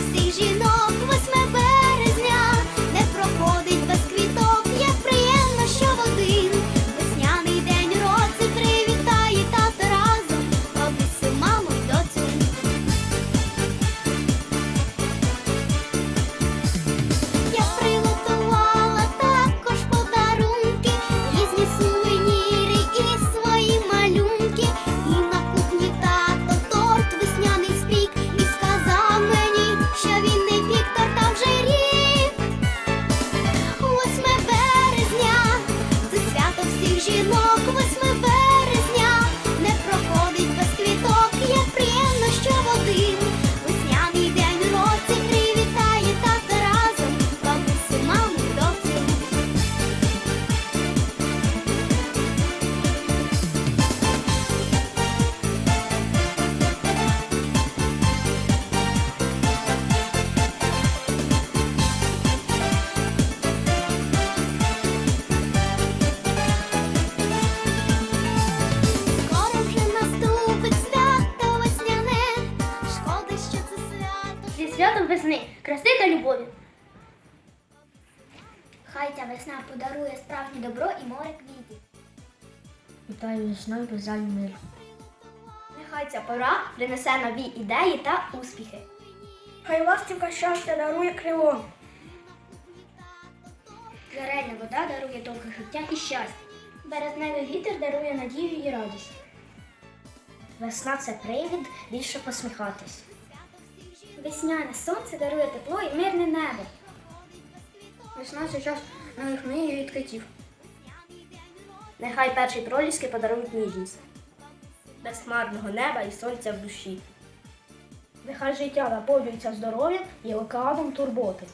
sees you. Святом весни, краси та любові. Хай ця весна подарує справжнє добро і море квітів. Вітаю весною бажаю миру. Нехай ця пора принесе нові ідеї та успіхи. Хай ластівка щастя дарує крило. Джерельна вода дарує довге життя і щастя. Березневий вітер дарує надію і радість. Весна це привід більше посміхатись. Весняне сонце дарує тепло і мирне небо. Весна це час нових мрій і відкриттів. Нехай перші проліски подарують ніжність. Безхмарного неба і сонця в душі. Нехай життя наповнюється здоров'ям і океаном турботи.